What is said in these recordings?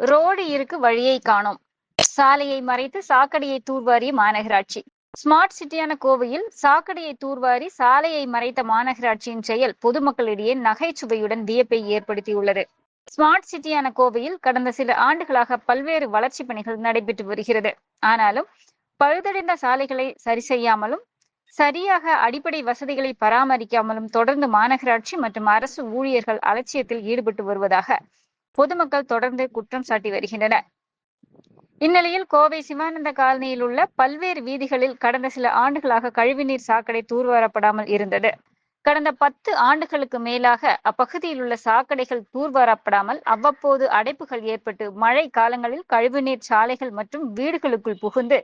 Road இருக்கு வழியை காணோம். சாலையை மறைத்து சாக்கடையை தூர்வாரிய மாநகராட்சி. ஸ்மார்ட் சிட்டியான கோவையில் சாக்கடையை தூர்வாரி சாலையை மறைத்த மாநகராட்சியின் செயல் பொதுமக்களிடையே நகைச்சுவையுடன் வியப்பை ஏற்படுத்தியுள்ளது. ஸ்மார்ட் சிட்டியான கோவையில் கடந்த சில ஆண்டுகளாக பல்வேறு வளர்ச்சி பணிகள் நடைபெற்று வருகிறது. ஆனாலும் பழுதடைந்த சாலைகளை சரி செய்யாமலும் சரியாக அடிப்படை வசதிகளை பராமரிக்காமலும் தொடர்ந்து மாநகராட்சி மற்றும் அரசு ஊழியர்கள் அலட்சியத்தில் ஈடுபட்டு வருவதாக பொதுமக்கள் தொடர்ந்து குற்றம் சாட்டி வருகின்றனர். இந்நிலையில் கோவை சிவானந்த காலனியில் உள்ள பல்வேறு வீதிகளில் கடந்த சில ஆண்டுகளாக கழிவுநீர் சாக்கடை தூர்வாரப்படாமல் இருந்தது. கடந்த பத்து ஆண்டுகளுக்கு மேலாக அப்பகுதியில் உள்ள சாக்கடைகள் தூர்வாரப்படாமல் அவ்வப்போது அடைப்புகள் ஏற்பட்டு மழை காலங்களில் கழிவுநீர் சாலைகள் மற்றும் வீடுகளுக்குள் புகுந்து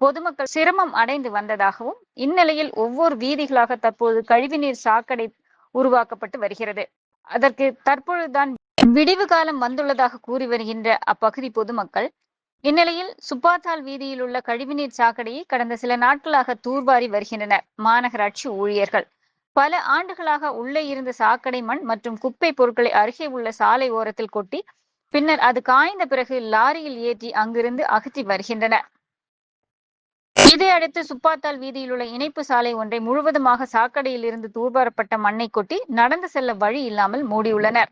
பொதுமக்கள் சிரமம் அடைந்து வந்ததாகவும் இந்நிலையில் ஒவ்வொரு வீதிகளாக தற்போது கழிவுநீர் சாக்கடை உருவாக்கப்பட்டு வருகிறது. அதற்கு தற்பொழுதுதான் விடிவு காலம் வந்துள்ளதாக கூறி வருகின்ற அப்பகுதி பொதுமக்கள் இந்நிலையில் சுப்பாத்தால் வீதியில் உள்ள கழிவுநீர் சாக்கடையை கடந்த சில நாட்களாக தூர்வாரி வருகின்றனர் மாநகராட்சி ஊழியர்கள். பல ஆண்டுகளாக உள்ளே இருந்த சாக்கடை மண் மற்றும் குப்பை பொருட்களை அருகே உள்ள சாலை ஓரத்தில் கொட்டி பின்னர் அது காய்ந்த பிறகு லாரியில் ஏற்றி அங்கிருந்து அகற்றி வருகின்றனர் இதையடுத்து சுப்பாத்தால் வீதியில் உள்ள இணைப்பு சாலை ஒன்றை முழுவதுமாக சாக்கடையில் இருந்து தூர்வாரப்பட்ட மண்ணை கொட்டி நடந்து செல்ல வழி இல்லாமல் மூடியுள்ளனர்.